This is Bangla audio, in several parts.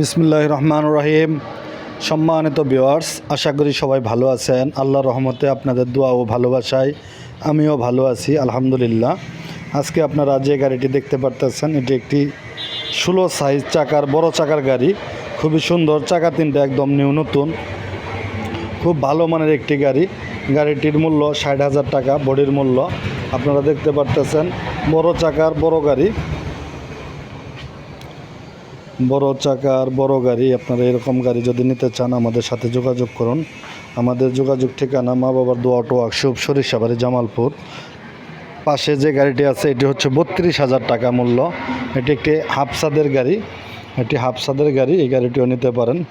বিসমুল্লাহ রহমান রহিম সম্মানিত ভিওয়ার্স আশা করি সবাই ভালো আছেন। আল্লাহ রহমতে আপনাদের দোয়া ও ভালোবাসায় আমিও ভালো আছি, আলহামদুলিল্লাহ। আজকে আপনারা যে গাড়িটি দেখতে পারতেছেন, এটি একটি ষোলো সাইজ চাকার, বড় চাকার গাড়ি। খুবই সুন্দর, চাকা তিনটা একদম নিউ নতুন। খুব ভালো মানের একটি গাড়ি। গাড়িটির মূল্য ষাট হাজার টাকা, বডির মূল্য। আপনারা দেখতে পারতেছেন, বড় চাকার, বড় গাড়ি। বড় চাকার বড় গাড়ি, আপনারা এরকম গাড়ি যদি নিতে চান, আমাদের সাথে যোগাযোগ করুন। আমাদের যোগাযোগ ঠিকানা মা বাবার দোয়া অটো ওয়ার্কশপ, সরিষাবাড়ি, জামালপুর। পাশে যে গাড়িটি আছে, এটি হচ্ছে বত্রিশ হাজার টাকা মূল্য। এটি একটি হাফসাদের গাড়ি। এটি হাফসাদের গাড়ি, এই গাড়িটিও নিতে পারেন।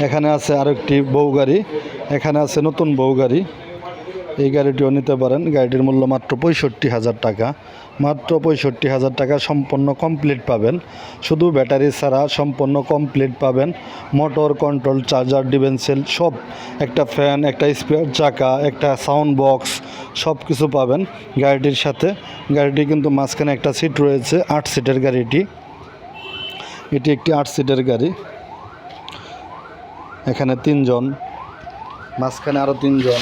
এখানে আছে আরেকটি বউ গাড়ি। এখানে আছে নতুন বউ গাড়ি। এই গাড়িটিও নিতে পারেন। গাড়িটির মূল্য মাত্র পঁয়ষট্টি হাজার টাকা। মাত্র পঁয়ষট্টি হাজার টাকা সম্পূর্ণ কমপ্লিট পাবেন। শুধু ব্যাটারি ছাড়া সম্পূর্ণ কমপ্লিট পাবেন। মোটর, কন্ট্রোল, চার্জার ডিভেন্সেল সব একটা ফ্যান, একটা স্পেয়ার, চাকা, একটা সাউন্ড বক্স সব কিছু পাবেন গাড়িটির সাথে। গাড়িটি কিন্তু মাঝখানে একটা সিট রয়েছে, আট সিটের গাড়িটি। এটি একটি আট সিটের গাড়ি। এখানে তিনজন, মাঝখানে আরও তিনজন।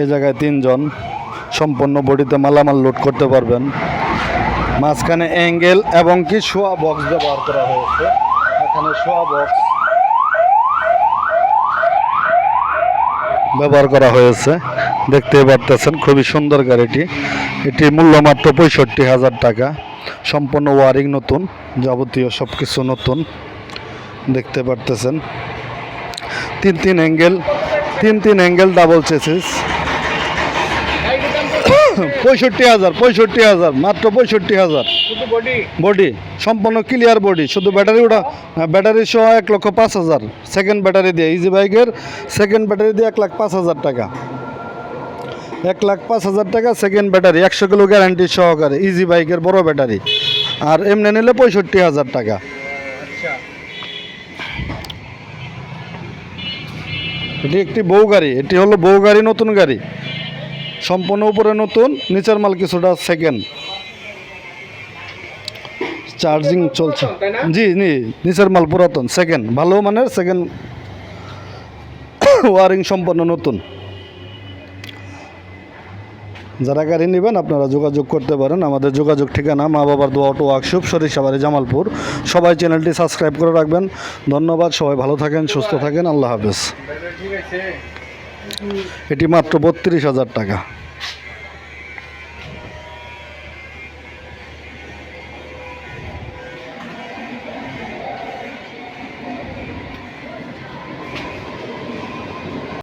এই জায়গায় তিনজন সম্পূর্ণ বডিতে মালামাল লোড করতে পারবেন। মাঝখানে অ্যাঙ্গেল এবং কি শোয়া বক্স ব্যবহার করা হয়েছে। এখানে শোয়া বক্স ব্যবহার করা হয়েছে। দেখতে পারতেছেন, খুবই সুন্দর গাড়িটি। এটি মূল্য মাত্র পঁয়ষট্টি হাজার টাকা। সম্পূর্ণ ওয়ারিং নতুন, যাবতীয় সব কিছু নতুন। দেখতে পারতেছেন। তিন তিন অ্যাঙ্গেল তিন তিন অ্যাঙ্গেল ডাবল চেসিস পঁয়ষট্টি হাজার পঁয়ষট্টি হাজার মাত্র পঁয়ষট্টি হাজার। বডি সম্পূর্ণ ক্লিয়ার বডি শুধু ব্যাটারি ওটা ব্যাটারি সহ এক লক্ষ পাঁচ হাজার। সেকেন্ড ব্যাটারি দিয়ে ইজি বাইকের সেকেন্ড ব্যাটারি দিয়ে এক লাখ পাঁচ হাজার টাকা। এক লাখ পাঁচ হাজার টাকা সেকেন্ড ব্যাটারি একশো কিলো গ্যারান্টি সহকারে ইজি বাইকের বড় ব্যাটারি আর এমনি নিলে পঁয়ষট্টি হাজার টাকা। আচ্ছা। এটি একটি বউ গাড়ি এটি হলো বউ গাড়ি নতুন গাড়ি। সম্পূর্ণ উপরে নতুন, নিচের মাল কিছুটা সেকেন্ড চার্জিং চলছে। জি জি, নিচের মাল পুরাতন সেকেন্ড ভালো মানের সেকেন্ড ওয়ারিং সম্পন্ন নতুন। যারা গাড়ি নেবেন, আপনারা যোগাযোগ করতে পারেন। আমাদের যোগাযোগ ঠিকানা মা বাবার দোয়া অটো ওয়ার্কশপ সরিষাবাড়ি জামালপুর। সবাই চ্যানেলটি সাবস্ক্রাইব করে রাখবেন। ধন্যবাদ, সবাই ভালো থাকেন, সুস্থ থাকেন। আল্লাহ হাফেজ। এটি মাত্র বত্রিশ হাজার টাকা।